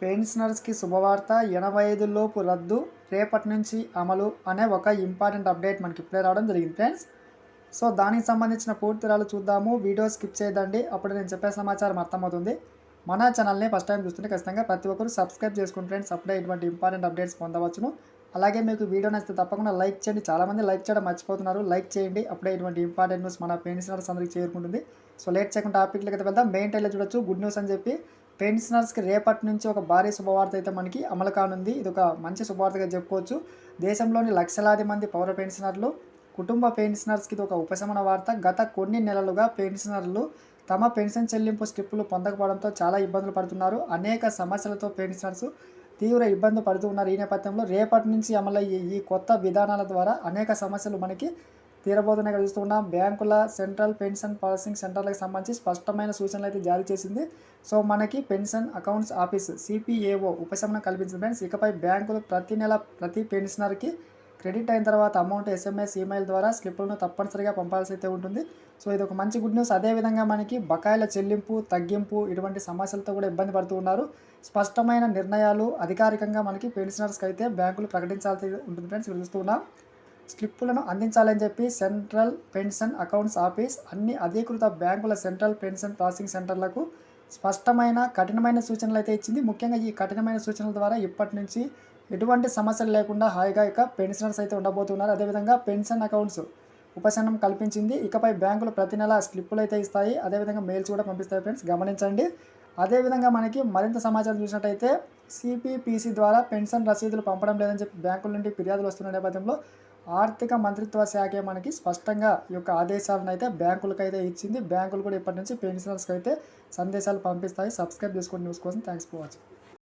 పెన్షనర్స్కి శుభవార్త. ఎనభై ఐదు లోపు రద్దు. రేపటి నుంచి అమలు అనే ఒక ఇంపార్టెంట్ అప్డేట్ మనకి ఇప్పుడే రావడం జరిగింది ఫ్రెండ్స్. సో దానికి సంబంధించిన పూర్తి వివరాలు చూద్దాము. వీడియో స్కిప్ చేయదండి. అప్పుడు నేను చెప్పే సమాచారం అర్థమవుతుంది. మన ఛానల్ని ఫస్ట్ టైం చూస్తుంటే ఖచ్చితంగా ప్రతి ఒక్కరు సబ్స్క్రైబ్ చేసుకుని ఫ్రెండ్స్ అప్పుడే ఇటువంటి ఇంపార్టెంట్ అప్డేట్స్ పొందవచ్చును. అలాగే మీకు వీడియో నచ్చితే తప్పకుండా లైక్ చేయండి. చాలామంది లైక్ చేయడం మర్చిపోతున్నారు. లైక్ చేయండి. అప్పుడే ఇటువంటి ఇంపార్టెంట్ న్యూస్ మన పెన్షనర్స్ అందరికీ చేరుకుంటుంది. సో లేట్ చేయకుండా టాపిక్లకి వెళ్దాం. మెయిన్ టైలో చూడొచ్చు. గుడ్ న్యూస్ అని చెప్పి పెన్షనర్స్కి రేపటి నుంచి ఒక భారీ శుభవార్త అయితే మనకి అమలు కానుంది. ఇది ఒక మంచి శుభవార్తగా చెప్పుకోవచ్చు. దేశంలోని లక్షలాది మంది పౌర పెన్షనర్లు కుటుంబ పెన్షనర్స్కి ఇది ఒక ఉపశమన వార్త. గత కొన్ని నెలలుగా పెన్షనర్లు తమ పెన్షన్ చెల్లింపు స్లిప్పులు పొందకపోవడంతో చాలా ఇబ్బందులు పడుతున్నారు. అనేక సమస్యలతో పెన్షనర్స్ తీవ్ర ఇబ్బంది పడుతున్నారు ఈ నేపథ్యంలో రేపటి నుంచి అమలయ్యే ఈ కొత్త విధానాల ద్వారా అనేక సమస్యలు మనకి తీరబోతున్నాయి ఇక్కడ చూస్తున్నాం బ్యాంకుల సెంట్రల్ పెన్షన్ ప్రాసెసింగ్ సెంటర్లకు సంబంధించి స్పష్టమైన సూచనలు అయితే జారీ చేసింది. సో మనకి పెన్షన్ అకౌంట్స్ ఆఫీస్ సిపిఏఓ ఉపశమనం కల్పించింది ఫ్రెండ్స్. ఇకపై బ్యాంకులు ప్రతి నెల ప్రతి పెన్షనర్కి క్రెడిట్ అయిన తర్వాత అమౌంట్ ఎస్ఎంఎస్ ఈమెయిల్ ద్వారా స్లిప్పులను తప్పనిసరిగా పంపాల్సి అయితే ఉంటుంది. సో ఇది ఒక మంచి గుడ్ న్యూస్. అదేవిధంగా మనకి బకాయిల చెల్లింపు తగ్గింపు ఇటువంటి సమస్యలతో కూడా ఇబ్బంది పడుతూ ఉన్నారు. స్పష్టమైన నిర్ణయాలు అధికారికంగా మనకి పెన్షనర్స్కి అయితే బ్యాంకులు ప్రకటించాల్సి ఉంటుంది ఫ్రెండ్స్. ఇక్కడ చూస్తున్నాం స్లిప్పులను అందించాలని చెప్పి సెంట్రల్ పెన్షన్ అకౌంట్స్ ఆఫీస్ అన్ని అధీకృత బ్యాంకుల సెంట్రల్ పెన్షన్ ప్రాసెసింగ్ సెంటర్లకు స్పష్టమైన కఠినమైన సూచనలు అయితే ఇచ్చింది. ముఖ్యంగా ఈ కఠినమైన సూచనల ద్వారా ఇప్పటి నుంచి ఎటువంటి సమస్యలు లేకుండా హాయిగా ఇక పెన్షనర్స్ అయితే ఉండబోతున్నారు. అదేవిధంగా పెన్షన్ అకౌంట్స్ ఉపశమనం కల్పించింది. ఇకపై బ్యాంకులు ప్రతి నెల స్లిప్పులు అయితే ఇస్తాయి. అదేవిధంగా మెయిల్స్ కూడా పంపిస్తాయి ఫ్రెండ్స్. గమనించండి. అదేవిధంగా మనకి మరింత సమాచారం చూసినట్టయితే సిపిపిసి ద్వారా పెన్షన్ రసీదులు పంపడం లేదని చెప్పి బ్యాంకుల నుండి ఫిర్యాదులు వస్తున్న నేపథ్యంలో ఆర్థిక మంత్రిత్వ శాఖే మనకి స్పష్టంగా ఈ యొక్క ఆదేశాలను అయితే బ్యాంకులకు అయితే ఇచ్చింది. బ్యాంకులు కూడా ఇప్పటి నుంచి పెన్షనర్స్కి అయితే సందేశాలు పంపిస్తాయి. సబ్స్క్రైబ్ చేసుకోండి. న్యూస్ కోసం థ్యాంక్స్ ఫర్ వాచింగ్.